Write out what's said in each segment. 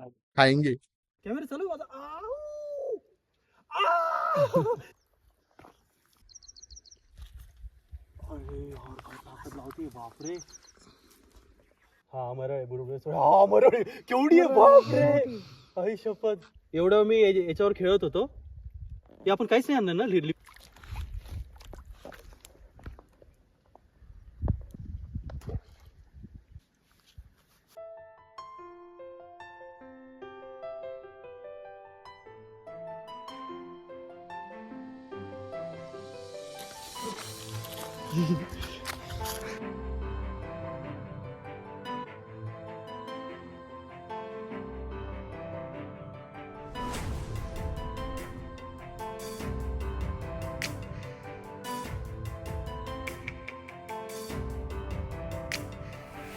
खाएंगे कॅमेरा चालू आहे माझा आऊ! आऊ! अरे यार काय ताकद लावते बापरे हा मरळ आहे बरोबर सोड. हा मरळ आहे. केवढी आहे बापरे आई शपथ एवढं मी याच्या- याच्यावर खेळत होतो हे आपण काहीच नाही आणलं ना लिडली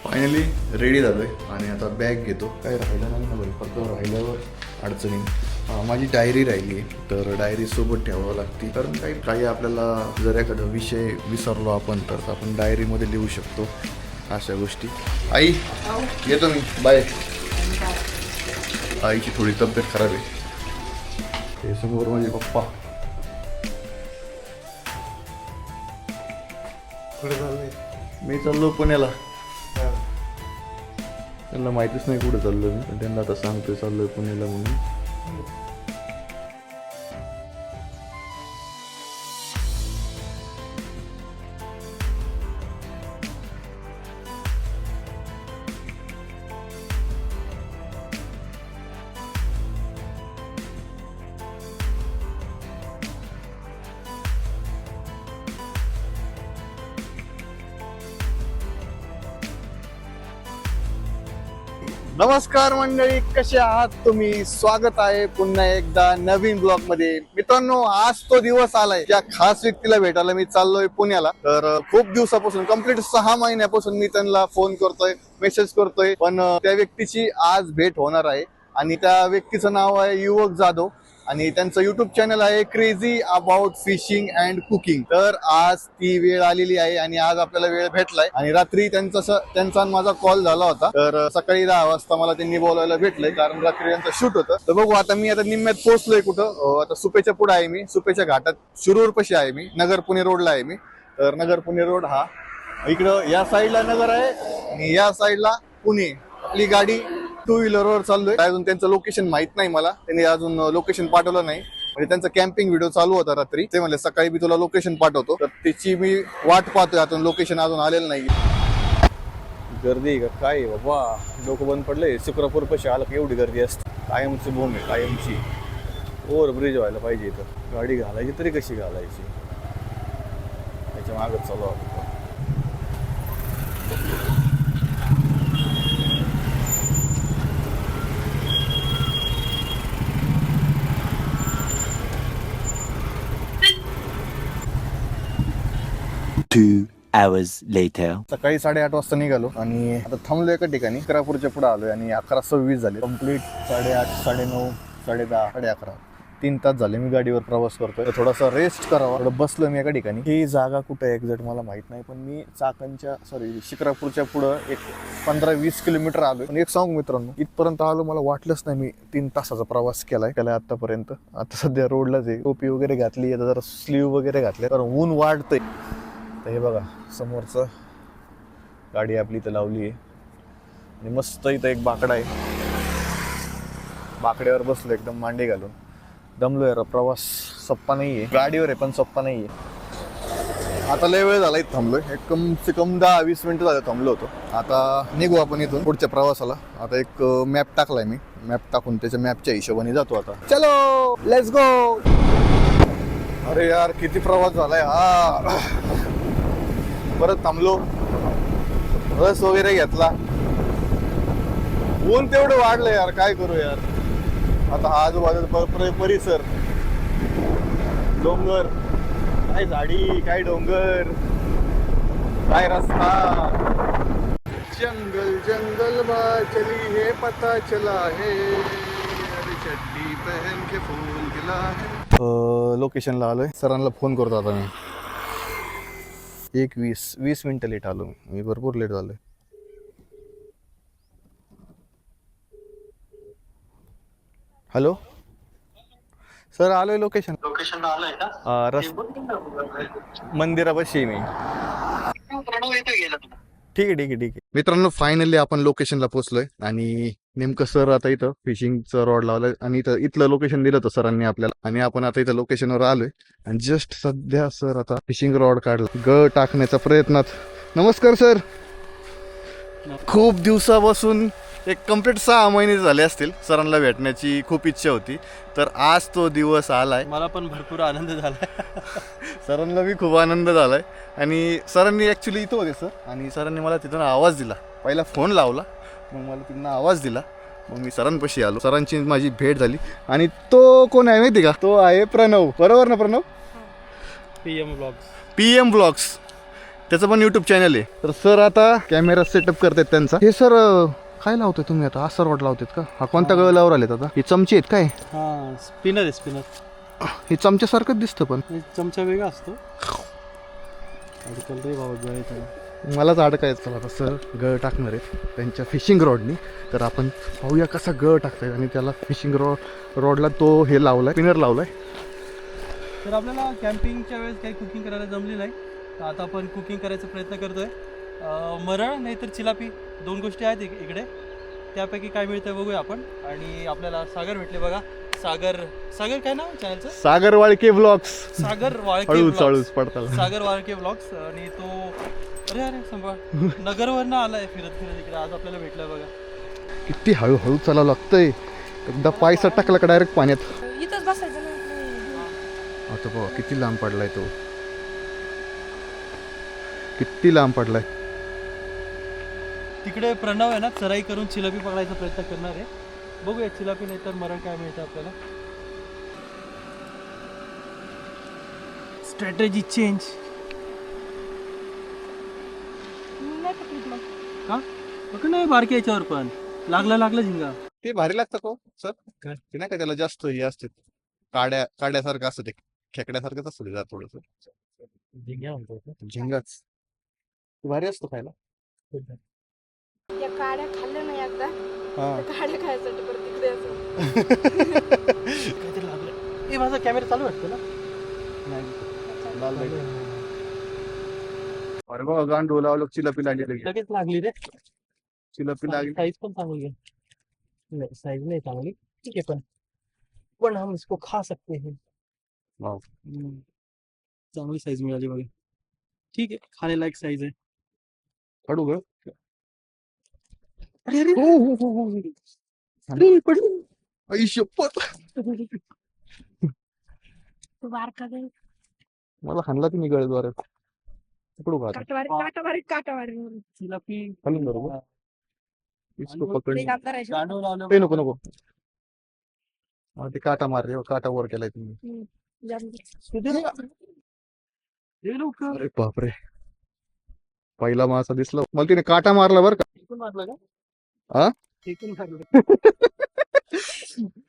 फायनली रेडी झालोय. आणि आता बॅग घेतो. काय राहिलं नाही ना भाई फक्त राहिल्यावर अडचणी. माझी डायरी राहिली. आहे तर डायरी सोबत ठेवावं लागते. कारण काही काही आपल्याला जर एखादा विषय विसरलो आपण तर आपण डायरीमध्ये लिहू शकतो. अशा गोष्टी. आई येतो मी. बाय आईची थोडी तब्येत खराब आहे. हे समोर माझे पप्पा. कुठे चाललंय मी चाललो पुण्याला. त्यांना माहितीच नाही कुठे चाललो मी पण त्यांना आता सांगतोय चाललोय पुण्याला म्हणून. Thank you. नमस्कार मंडळी कसे आहात तुम्ही? स्वागत आहे पुन्हा एकदा नवीन ब्लॉगमध्ये. मित्रांनो आज तो दिवस आलाय. त्या खास व्यक्तीला भेटायला मी चाललोय पुण्याला तर खूप दिवसापासून कंप्लीट सहा महिन्यापासून मी त्यांना फोन करतोय मेसेज करतोय. पण त्या व्यक्तीची आज भेट होणार आहे. आणि त्या व्यक्तीचं नाव आहे युवक जाधव. आणि त्यांचं युट्यूब चॅनल आहे crazy about fishing and cooking तर आज ती वेळ आलेली आहे आणि आज आपल्याला वेळ भेटलाय. आणि रात्री त्यांचा त्यांचा आणि माझा कॉल झाला होता. तर सकाळी दहा वाजता मला त्यांनी बोलायला भेटलंय कारण रात्री त्यांचं शूट होतं. तर बघू आता मी आता निम्म्यात पोहोचलोय कुठं. आता सुपेच्या पुढे आहे मी. सुपेच्या घाटात शिरूर पशी आहे मी. नगर पुणे रोडला आहे मी. तर नगर पुणे रोड हा इकडं या साईडला नगर आहे आणि या साईडला पुणे. आपली गाडी टू व्हीलरवर चाललोय. अजून त्यांचं लोकेशन माहीत नाही मला. त्यांनी अजून लोकेशन पाठवलं नाही. म्हणजे त्यांचा कॅम्पिंग व्हिडिओ चालू होता रात्री. ते म्हणले सकाळी मी तुला लोकेशन पाठवतो. तर त्याची मी वाट पाहतोय. अजून लोकेशन अजून आलेलं नाही. गर्दी का? काय बाबा? डोकं बंद पडले शुक्रपूर पशी आलं की एवढी गर्दी असते. कायमची भूमी आहे कायमची. ओव्हर ब्रिज व्हायला पाहिजे इथं. गाडी घालायची तरी कशी घालायची? त्याच्या मागच चालू आहे. Hours later. सकाळी साडेआठ वाजता निघालो आणि आता थांबलो एका ठिकाणी. अकरापूरच्या पुढे आलोय आणि अकरा सव्वीस झाले. कंप्लीट साडेआठ साडेनऊ साडे दहा साडे अकरा तीन तास झाले मी गाडीवर प्रवास करतोय. तर थोडासा रेस्ट करावा. थोडं बसलो मी एका ठिकाणी. ही जागा कुठे आहे एक्झॅक्ट मला माहीत नाही पण मी चाकणच्या सॉरी शिक्रापूरच्या पुढं एक पंधरा वीस किलोमीटर आलो पण एक सांगू मित्रांनो इथपर्यंत आलो मला वाटलंच नाही मी तीन तासाचा प्रवास केलाय. केलाय आतापर्यंत. आता सध्या रोडलाच आहे. टोपी वगैरे घातली आता जरा स्लीव वगैरे घातले तर ऊन वाढतंय. तर हे बघा समोरचं गाडी आपली इथं लावली आहे. आणि मस्त इथं एक बाकडा आहे. बाकड्यावर बसलो एकदम मांडी घालून. दमलो यार प्रवास सोप्पा नाही आहे गाडीवर आहे पण सोप्पा नाही आहे आता लय वेळ झाला इथं थांबलोय. एक कम से कम दहा वीस मिनिटं झालं थांबलो होतो. आता निघू आपण इथून पुढच्या प्रवासाला. आता एक मॅप टाकलाय मी. मॅप टाकून त्याच्या मॅपच्या हिशोबाने जातो आता. चलो! लेट्स गो अरे यार किती प्रवास झालाय. हा. परत थांबलो. रस वगैरे घेतला. ऊन तेवढं वाढलं यार काय करू यार. आता हा आजूबाजूचा परिसर. डोंगर. काय झाडी काय डोंगर. काय रस्ता. जंगल जंगल बा चली हे पता चला है. चड्डी पहन के फोन केला लोकेशनला आलोय. सरांना फोन करतो आता मी. एक वीस वीस मिनिटं लेट आलो मी. मी भरपूर लेट झालोय. हॅलो सर आलोय लोकेशन लोकेशन आलंय का? रस मंदिरापाशी आहे मी प्रणव येतो गेला तुला ठीक आहे ठीक आहे ठीक आहे. मित्रांनो फायनली आपण लोकेशनला पोहोचलोय आणि नेमकं सर आता इथं फिशिंगचं रॉड लावलंय आणि इथं इथलं लोकेशन दिलं होतं सरांनी आपल्याला आणि आपण आता इथं लोकेशनवर आलोय आणि जस्ट सध्या सर आता फिशिंग रॉड काढला. ग टाकण्याच्या प्रयत्नात. नमस्कार सर खूप दिवसापासून एक कंप्लीट सहा महिने झाले असतील सरांना भेटण्याची खूप इच्छा होती. तर आज तो दिवस आलाय. मला पण भरपूर आनंद झाला सरांना बी खूप आनंद झालाय. आणि सरांनी ॲक्च्युली इथं होते सर. आणि सरांनी मला तिथून आवाज दिला. पहिला फोन लावला. मग मला तिथून आवाज दिला. मग मी सरांपाशी आलो. सरांची माझी भेट झाली. आणि तो कोण आहे माहिती का? तो आहे प्रणव. बरोबर ना Pranav? P M blogs P M blogs त्याचं पण युट्यूब चॅनल आहे. तर सर आता कॅमेरा सेटअप करतात त्यांचा. हे सर काय लावतोय तुम्ही आता? असं रॉड लावतात का? हा कोणत्या गळावर आलेत आता? हे चमचे आहेत काय? हा स्पिनर आहे स्पिनर हे चमच्यासारखंच दिसतं पण. चमचा वेगळा असतो. अडकल रे मलाच अडकायचं चला आता सर गळ टाकणार आहेत त्यांच्या फिशिंग रॉडनी तर आपण पाहूया कसा गळ टाकतायत आणि त्याला फिशिंग रॉड रॉडला तो हे लावलाय पिनर लावलाय. तर आपल्याला कॅम्पिंगच्या वेळेस काही कुकिंग करायला जमली नाही. तर आता आपण कुकिंग करायचा प्रयत्न करतोय. मरळ नाहीतर चिलापी दोन गोष्टी आहेत इक- इकडे. त्यापैकी काय मिळतंय बघूया आपण. आणि आपल्याला सागर भेटले बघा. सागर सागर काय नाव चॅनलचं सागर वाळके ब्लॉग्स सागर वाळके हळूच vlogs. हळूच पडताला. सागर वाळके ब्लॉग्स आणि तो अरे अरे सांभाळ. नगरवरनं आलाय फिरत फिरत इकडे. आज आपल्याला भेटलाय बघा. किती हळूहळू चालावं लागतंय. एकदा पाय टाकला का डायरेक्ट पाण्यात? इथंच बसायचं ना आता बघा किती लांब पडलाय तो. किती लांब पडलाय. तिकडे प्रणव आहे ना चराई करून चिलापी पकडायचा प्रयत्न करणार आहे. बघूया चिलापी नाही तर मरण काय मिळतं आपल्याला. स्ट्रॅटेजी चेंज नाही पकडत मग का? पकड नाही बारक्या याच्यावर पण. लागला लागला झिंगा. ते भारी लागतं का सर. ते नाही का त्याला जास्त हे असते. काड्या काड्यासारखं असतं ते. खेकड्यासारखंच असतं ते जरा थोडस. झिंगाच. भारी असतो खायला. या काड्या खाल्ल्या नाही एकदा हा. त्या काड्या खायसाठी परत तिकडे असं काहीतरी लागलं ए माझा कॅमेरा चालू वाटतं ना? लाल लाईट. अरे बघा गांड डोलावलं चिलपी लागली लगेच. लगेच लागली रे. चिलपी लागली साईज पण चांगली आहे. नाही साईज नाही चांगली. ठीक आहे पण पण हम इसको खा सकते हैं. वाव. हम्म. चांगली साईज मिळाली बघा. ठीक आहे खाणे लायक साईज आहे. काढू ग. अरे अरे हो, हो, हो, हो. अरे पडली. आई शपथ तू बारका दे मला हाणला ती निगळद्वारे पकडू का आता? काटावारी काटावारी काटावारी. चिलापी खालून बरोबर इसको पकड. ते गांडूळ लावलं नको नको. हा, ते काटा मार काटा वर केलाय तुम्ही. हे अरे बापरे. पहिला मासा दिसला. मला तिने काटा मारला बरं का? मारलं का? मारलं